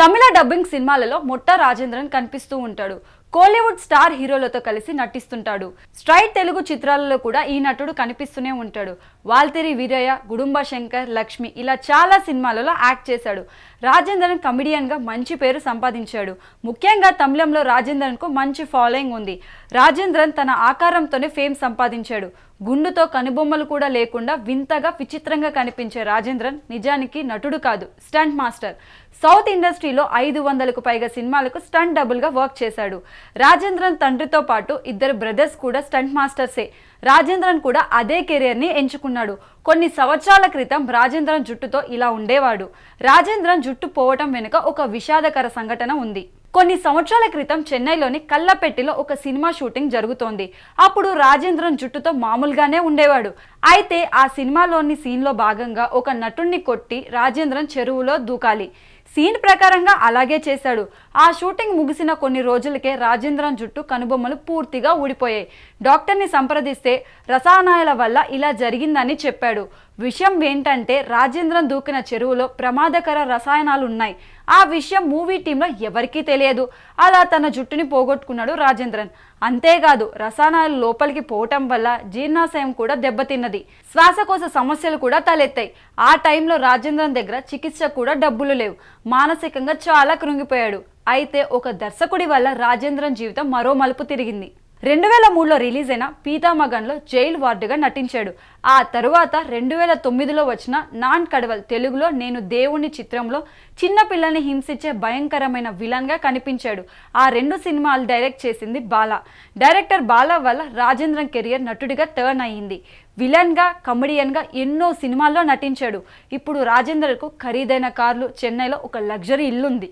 తమిళ dubbing సినిమాలలో మొట్ట రాజేంద్రన్ కనిపిస్తూ ఉంటాడు. కోలీవుడ్ స్టార్ హీరోలతో కలిసి నటిస్తుంటాడు. స్ట్రైట్ తెలుగు చిత్రాలలో కూడా ఈ నటుడు కనిపిస్తూనే ఉంటాడు. వాల్తేరి వీరయ్య గుడుంబ శంకర్ లక్ష్మి ఇలా చాలా సినిమాలలో యాక్ట్ చేశాడు. రాజేంద్రన్ కమిడియన్గా మంచి పేరు సంపాదించాడు. ముఖ్యంగా తమిళంలో రాజేంద్రన్కు మంచి ఫాలోయింగ్ ఉంది. రాజేంద్రన్ తన ఆకారంతోనే ఫేమ్ సంపాదించాడు. గుండుతో కనుబొమ్మలు కూడా లేకుండా వింతగా విచిత్రంగా కనిపించే రాజేంద్రన్ నిజానికి నటుడు కాదు స్టంట్ మాస్టర్ సౌత్ ఇండస్ట్రీలో ఐదు వందలకు పైగా సినిమాలకు స్టంట్ డబుల్గా వర్క్ చేశాడు. రాజేంద్రన్ తండ్రితో పాటు ఇద్దరు బ్రదర్స్ కూడా స్టంట్ మాస్టర్సే. రాజేంద్రన్ కూడా అదే కెరియర్ని ఎంచుకున్నాడు. కొన్ని సంవత్సరాల క్రితం రాజేంద్రన్ జుట్టుతో ఇలా ఉండేవాడు. రాజేంద్రన్ జుట్టు పోవటం వెనుక ఒక విషాదకర సంఘటన ఉంది. కొన్ని సంవత్సరాల క్రితం చెన్నైలోని కల్లపెట్టిలో ఒక సినిమా షూటింగ్ జరుగుతోంది. అప్పుడు రాజేంద్రన్ జుట్టుతో మామూలుగానే ఉండేవాడు. అయితే ఆ సినిమాలోని సీన్లో భాగంగా ఒక నటుణ్ణి కొట్టి రాజేంద్రన్ చెరువులో దూకాలి. సీన్ ప్రకారంగా అలాగే చేశాడు. ఆ షూటింగ్ ముగిసిన కొన్ని రోజులకే రాజేంద్రన్ జుట్టు కనుబొమ్మలు పూర్తిగా ఊడిపోయాయి. డాక్టర్ని సంప్రదిస్తే రసాయనాల వల్ల ఇలా జరిగిందని చెప్పాడు. విషయం ఏంటంటే రాజేంద్రన్ దూకిన చెరువులో ప్రమాదకర రసాయనాలు ఉన్నాయి ఆ విషయం మూవీ టీంలో ఎవరికీ తెలియదు. అలా తన జుట్టుని పోగొట్టుకున్నాడు రాజేంద్రన్. అంతేకాదు రసాయనాలు లోపలికి పోవటం వల్ల జీర్ణాశయం కూడా దెబ్బతిన్నది. శ్వాసకోశ సమస్యలు కూడా తలెత్తాయి. ఆ టైంలో రాజేంద్రన్ దగ్గర చికిత్స కూడా డబ్బులు లేవు. మానసికంగా చాలా కృంగిపోయాడు. అయితే ఒక దర్శకుడి వల్ల రాజేంద్రన్ జీవితం మరో మలుపు తిరిగింది. రెండు వేల మూడులో రిలీజ్ అయిన పీతామగన్లో జైలు వార్డుగా నటించాడు. ఆ తరువాత రెండు వేల తొమ్మిదిలో వచ్చిన నాన్ కడవల్ తెలుగులో నేను దేవుని చిత్రంలో చిన్న పిల్లల్ని హింసించే భయంకరమైన విలన్గా కనిపించాడు. ఆ రెండు సినిమాలు డైరెక్ట్ చేసింది బాలా. డైరెక్టర్ బాలా వల్ల రాజేంద్రన్ కెరియర్ నటుడిగా టర్న్ అయ్యింది. విలన్గా కమెడియన్గా ఎన్నో సినిమాల్లో నటించాడు. ఇప్పుడు రాజేంద్రకు ఖరీదైన కార్లు చెన్నైలో ఒక లగ్జరీ ఇల్లుంది.